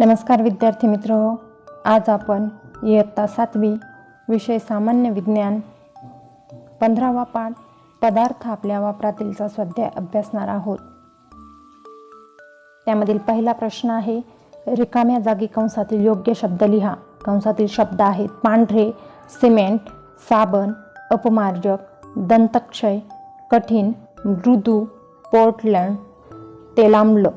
नमस्कार विद्यार्थी मित्र हो, आज आपण इयत्ता सातवी विषय सामान्य विज्ञान. पंधरावा पाठ पदार्थ आपल्या वापरातीलचा स्वाध्याय अभ्यासणार आहोत. त्यामधील पहिला प्रश्न आहे रिकाम्या जागी कंसातील योग्य शब्द लिहा. कंसातील शब्द आहेत पांढरे सिमेंट साबण अपमार्जक दंतक्षय कठीण मृदू पोर्टलँड तेलांबलं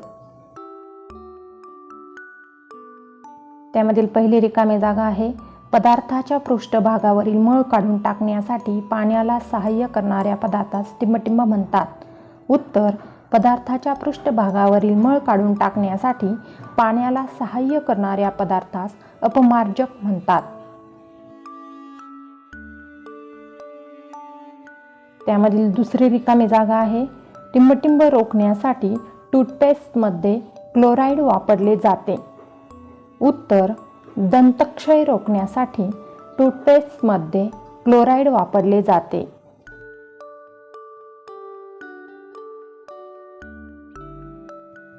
त्यामधील पहिली रिकामी जागा आहे. पदार्थाच्या पृष्ठभागावरील मळ काढून टाकण्यासाठी पाण्याला सहाय्य करणाऱ्या पदार्थास टिंबटिंब म्हणतात. उत्तर पदार्थाच्या पृष्ठभागावरील मळ काढून टाकण्यासाठी पाण्याला सहाय्य करणाऱ्या पदार्थास अपमार्जक म्हणतात. त्यामधील दुसरी रिकामी जागा आहे. टिंबटिंब रोखण्यासाठी टूथपेस्टमध्ये क्लोराईड वापरले जाते. उत्तर दंतक्षय रोखण्यासाठी टूथपेस्टमध्ये क्लोराईड वापरले जाते.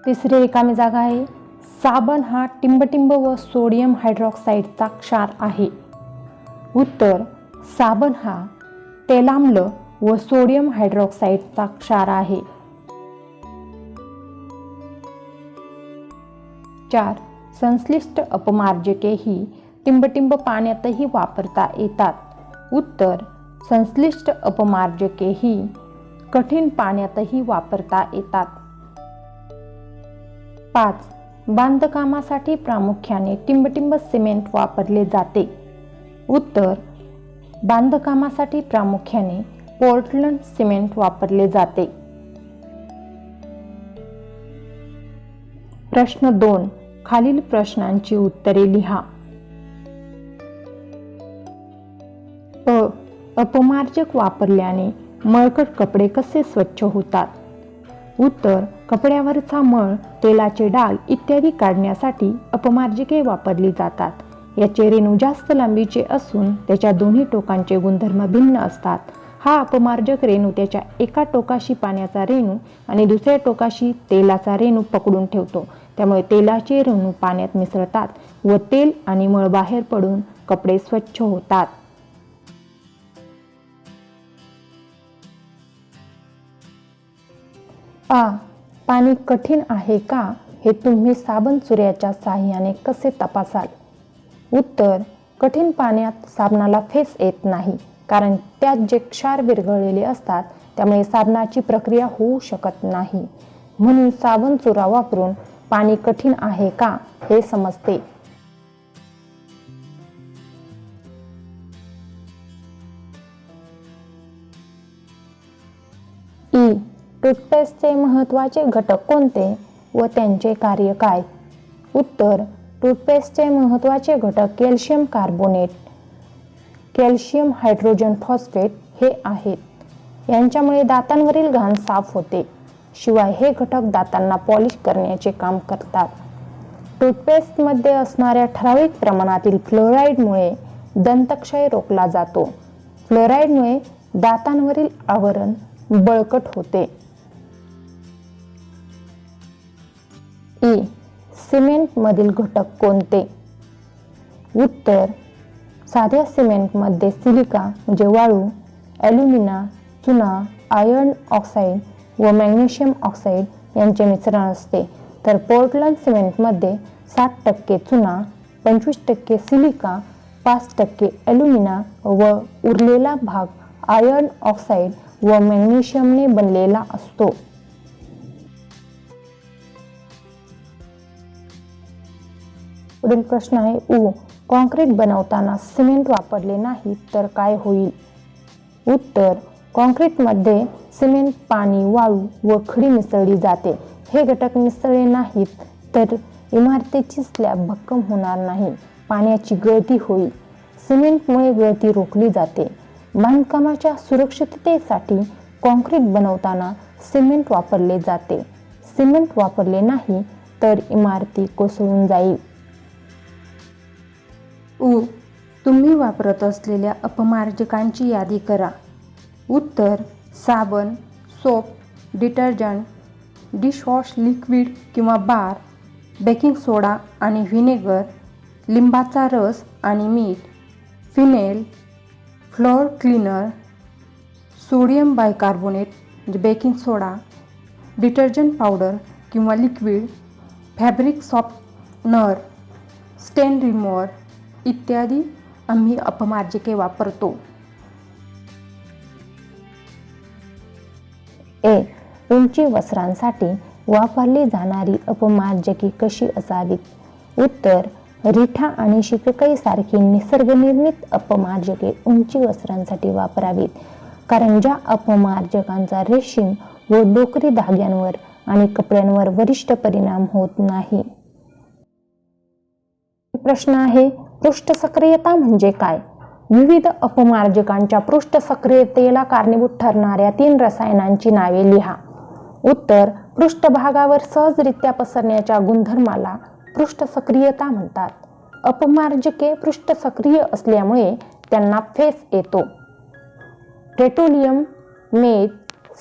तिसरी रिकामी जागा आहे. साबण हा टिंबटिंब व सोडियम हायड्रॉक्साईडचा क्षार आहे. उत्तर साबण हा तेलाम्ल व सोडियम हायड्रॉक्साईडचा क्षार आहे. चार संश्लिष्ट अपमार्जकेही टिंबटिंब पाण्यातही वापरता येतात. उत्तर संश्लिष्ट अपमार्जकेही कठीण पाण्यातही वापरता येतात. पाच बांधकामासाठी प्रामुख्याने टिंबटिंब सिमेंट वापरले जाते. उत्तर बांधकामासाठी प्रामुख्याने पोर्टलंड सिमेंट वापरले जाते. प्रश्न दोन खालील प्रश्नांची उत्तरे लिहा. अ अपमार्जक वापरल्याने मळकट कपडे कसे स्वच्छ होतात? उत्तर कपड्यावरचा मळ तेलाचे डाग इत्यादी काढण्यासाठी अपमार्जके वापरली जातात. याचे रेणू जास्त लांबीचे असून त्याच्या दोन्ही टोकांचे गुणधर्म भिन्न असतात. हा अपमार्जक रेणू त्याच्या एका टोकाशी पाण्याचा रेणू आणि दुसऱ्या टोकाशी तेलाचा रेणू पकडून ठेवतो. त्यामुळे तेलाचे रेणू पाण्यात मिसळतात व तेल आणि मळ बाहेर पडून कपडे स्वच्छ होतात. आ पाणी कठीण आहे का? हे तुम्ही साबण चुऱ्याच्या साह्याने कसे तपासाल? उत्तर कठीण पाण्यात साबणाला फेस येत नाही कारण त्यात जे क्षार विरघळलेले असतात त्यामुळे साबणाची प्रक्रिया होऊ शकत नाही. म्हणून साबण चुरा वापरून पाणी कठीण आहे का हे समजते. ई. टूथपेस्टचे महत्त्वाचे घटक कोणते व त्यांचे कार्य काय? उत्तर. टूथपेस्टचे महत्त्वाचे घटक calcium carbonate. Calcium hydrogen phosphate हे आहेत. यांच्यामुळे दातांवरील घाण साफ होते. शिवाय हे घटक दातांना पॉलिश करण्याचे काम करतात. टूथपेस्टमध्ये असणाऱ्या ठराविक प्रमाणातील फ्लोराईडमुळे दंतक्षय रोखला जातो. फ्लोराईडमुळे दातांवरील आवरण बळकट होते. ई. सिमेंटमधील घटक कोणते? उत्तर. साध्या सिमेंटमध्ये सिलिका म्हणजे वाळू ॲल्युमिना चुना आयर्न ऑक्साईड व मॅग्नेशियम ऑक्साईड यांचे मिश्रण असते. तर पोर्टलँड सिमेंटमध्ये सात टक्के चुना पंचवीस टक्के सिलिका पाच टक्के ॲल्युमिना व उरलेला भाग आयर्न ऑक्साईड व मॅग्नेशियमने बनलेला असतो. पुढील प्रश्न आहे उ कॉन्क्रीट बनवताना सिमेंट वापरले नाही तर काय होईल? उत्तर कॉन्क्रीटमध्ये सिमेंट पाणी वाळू व खडी मिसळली जाते. हे घटक मिसळले नाहीत तर इमारतीची स्लॅब भक्कम होणार नाही. पाण्याची गळती होईल. सिमेंटमुळे गळती रोखली जाते. बांधकामाच्या सुरक्षिततेसाठी कॉन्क्रीट बनवताना सिमेंट वापरले जाते. सिमेंट वापरले नाही तर इमारती कोसळून जाईल. उ. तुम्ही वापरत असलेल्या अपमार्जकांची यादी करा. उत्तर साबण सोप डिटर्जंट डिशवॉश लिक्विड किंवा बार बेकिंग सोडा आणि व्हिनेगर लिंबाचा रस आणि मीठ phenyl floor cleaner sodium bicarbonate म्हणजे बेकिंग सोडा डिटर्जंट पावडर किंवा liquid fabric softener stain remover इत्यादी आम्ही अपमार्जिके वापरतो. ए उंची वस्त्रांसाठी वापरली जाणारी अपमार्जके कशी असावीत? उत्तर रिठा आणि शिककाईसारखी निसर्गनिर्मित अपमार्जके उंची वस्त्रांसाठी वापरावीत. कारण ज्या अपमार्जकांचा रेशीम व डोकरी धाग्यांवर आणि कपड्यांवर वरिष्ठ परिणाम होत नाही. प्रश्न आहे पृष्ठ सक्रियता म्हणजे काय? विविध अपमार्जकांच्या पृष्ठ सक्रियतेला कारणीभूत ठरणाऱ्या तीन रसायनांची नावे लिहा. उत्तर पृष्ठभागावर सहजरित्या पसरण्याच्या गुणधर्माला पृष्ठ सक्रियता म्हणतात. अपमार्जके पृष्ठ सक्रिय असल्यामुळे त्यांना फेस येतो. पेट्रोलियम मेथ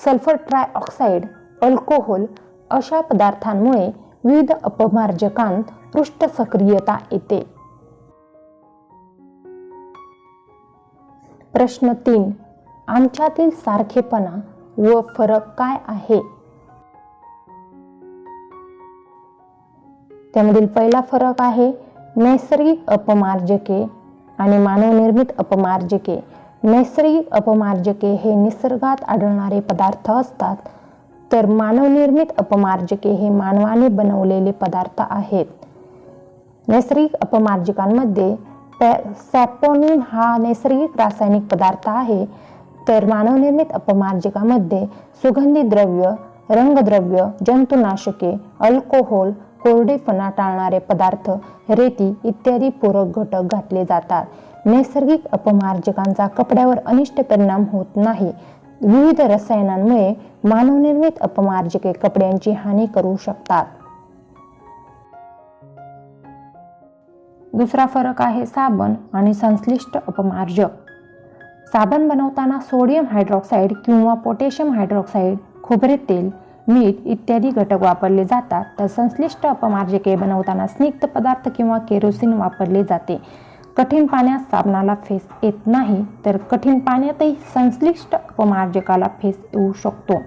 सल्फर ट्रायऑक्साईड अल्कोहोल अशा पदार्थांमुळे विविध अपमार्जकांत पृष्ठ सक्रियता येते. प्रश्न तीन. आमच्यातील सारखेपणा व फरक काय आहे? त्यामधील पहिला फरक आहे नैसर्गिक अपमार्जके आणि मानवनिर्मित अपमार्जके. नैसर्गिक अपमार्जके हे निसर्गात आढळणारे पदार्थ असतात. तर मानवनिर्मित अपमार्जके हे मानवाने बनवलेले पदार्थ आहेत. नैसर्गिक अपमार्जकांमध्ये सॅपोनिन हा नैसर्गिक रासायनिक पदार्थ आहे. तर मानवनिर्मित अपमार्जकामध्ये सुगंधी द्रव्य रंगद्रव्य जंतुनाशके अल्कोहोल कोरडेपणा टाळणारे पदार्थ रेती इत्यादी पूरक घटक घातले जातात. नैसर्गिक अपमार्जकांचा कपड्यावर अनिष्ट परिणाम होत नाही. विविध रसायनांमुळे मानवनिर्मित अपमार्जके कपड्यांची हानी करू शकतात. दुसरा फरक आहे साबण आणि संश्लिष्ट अपमार्जक साबण बनवताना सोडियम हायड्रॉक्साईड किंवा पोटॅशियम हायड्रॉक्साईड खोबरे तेल मीठ इत्यादी घटक वापरले जातात. तर संश्लिष्ट अपमार्जके बनवताना स्निग्ध पदार्थ किंवा केरोसिन वापरले जाते. कठीण पाण्यात साबणाला फेस येत नाही तर कठीण पाण्यातही संश्लिष्ट अपमार्जकाला फेस येऊ शकतो.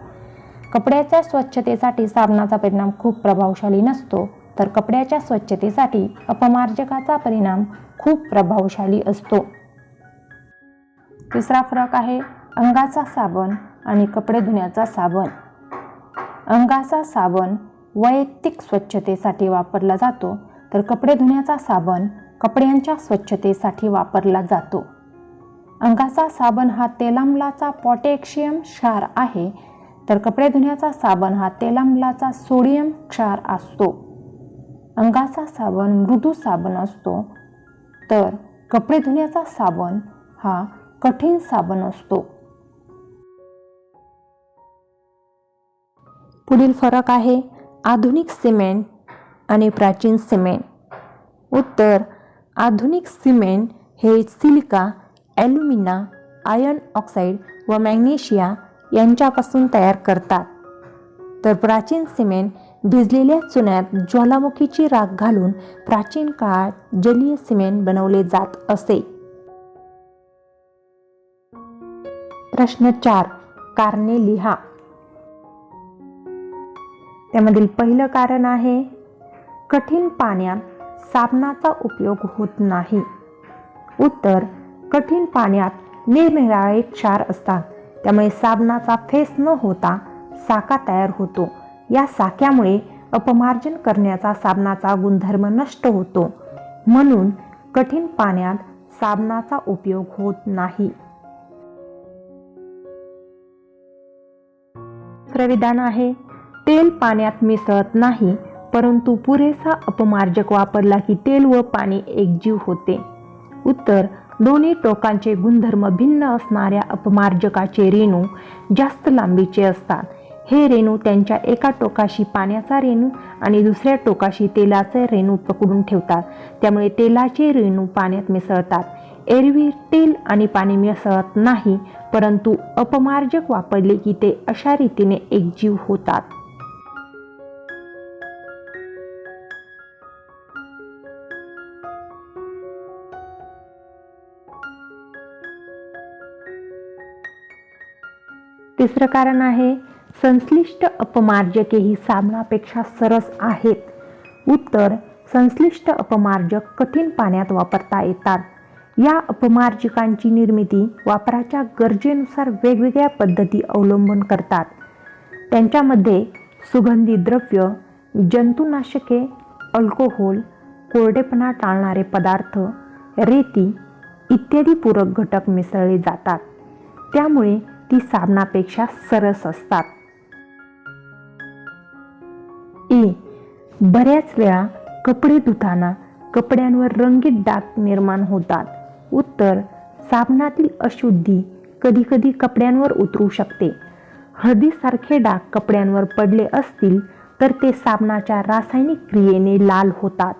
कपड्याच्या स्वच्छतेसाठी साबणाचा परिणाम खूप प्रभावशाली नसतो. तर कपड्याच्या स्वच्छतेसाठी अपमार्जकाचा परिणाम खूप प्रभावशाली असतो. तिसरा फरक आहे अंगाचा साबण आणि कपडे धुण्याचा साबण. अंगाचा साबण वैयक्तिक स्वच्छतेसाठी वापरला जातो तर कपडे धुण्याचा साबण कपड्यांच्या स्वच्छतेसाठी वापरला जातो. अंगाचा साबण हा तेलामलाचा पॉटॅशियम क्षार आहे तर कपडे धुण्याचा साबण हा तेलामलाचा सोडियम क्षार असतो. अंगाचा साबण मृदू साबण असतो. तर कपडे धुण्याचा साबण हा कठीण साबण असतो. पुढील फरक आहे आधुनिक सिमेंट आणि प्राचीन सिमेंट. उत्तर आधुनिक सिमेंट हे सिलिका ॲल्युमिना आयर्न ऑक्साईड व मॅग्नेशिया यांच्यापासून तयार करतात. तर प्राचीन सिमेंट भिजलेल्या चुन्यात ज्वालामुखीची राख घालून प्राचीन काळात जलीय सिमेंट बनवले जात असे. प्रश्न चार. कारणे लिहा. त्यामधील पहिलं कारण आहे कठीण पाण्यात साबणाचा उपयोग होत नाही. उत्तर कठीण पाण्यात निरनिराळे क्षार असतात. त्यामुळे साबणाचा फेस न होता साका तयार होतो. या साक्यामुळे अपमार्जन करण्याचा साबणाचा गुणधर्म नष्ट होतो. म्हणून कठीण पाण्यात साबणाचा उपयोग होत नाही. विधान आहे. तेल पाण्यात मिसळत नाही परंतु पुरेसा अपमार्जक वापरला की तेल व पाणी एकजीव होते. उत्तर दोन्ही टोकांचे गुणधर्म भिन्न असणाऱ्या अपमार्जकाचे रेणू जास्त लांबीचे असतात. हे रेणू त्यांच्या एका टोकाशी पाण्याचा रेणू आणि दुसऱ्या टोकाशी तेलाचे रेणू पकडून ठेवतात. त्यामुळे तेलाचे रेणू पाण्यात मिसळतात. एरवी तेल आणि पाणी मिसळत नाही परंतु अपमार्जक वापरले की ते अशा रीतीने एकजीव होतात. तिसरं कारण आहे संश्लिष्ट अपमार्जके ही साबणापेक्षा सरस आहेत. उत्तर संश्लिष्ट अपमार्जक कठीण पाण्यात वापरता येतात. या अपमार्जकांची निर्मिती वापराच्या गरजेनुसार वेगवेगळ्या पद्धती अवलंबून करतात. त्यांच्यामध्ये सुगंधी द्रव्य जंतुनाशके अल्कोहोल कोरडेपणा टाळणारे पदार्थ रेती इत्यादी पूरक घटक मिसळले जातात. त्यामुळे ती साबणापेक्षा सरस असतात. बऱ्याच वेळा कपडे धुताना कपड्यांवर रंगीत डाग निर्माण होतात. उत्तर साबणातील अशुद्धी कधीकधी कपड्यांवर उतरू शकते. हळदीसारखे डाग कपड्यांवर पडले असतील तर ते साबणाच्या रासायनिक क्रियेने लाल होतात.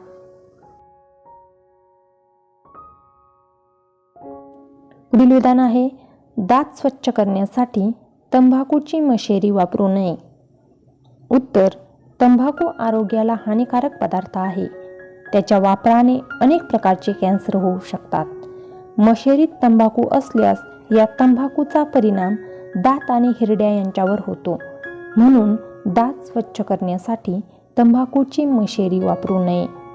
पुढील विधान आहे दात स्वच्छ करण्यासाठी तंबाखूची मशेरी वापरू नये. उत्तर तंबाखू आरोग्याला हानिकारक पदार्थ आहे. त्याच्या वापराने अनेक प्रकारचे कॅन्सर होऊ शकतात. मशेरीत तंबाखू असल्यास या तंबाखूचा परिणाम दात आणि हिरड्या यांच्यावर होतो. म्हणून दात स्वच्छ करण्यासाठी तंबाखूची मशेरी वापरू नये.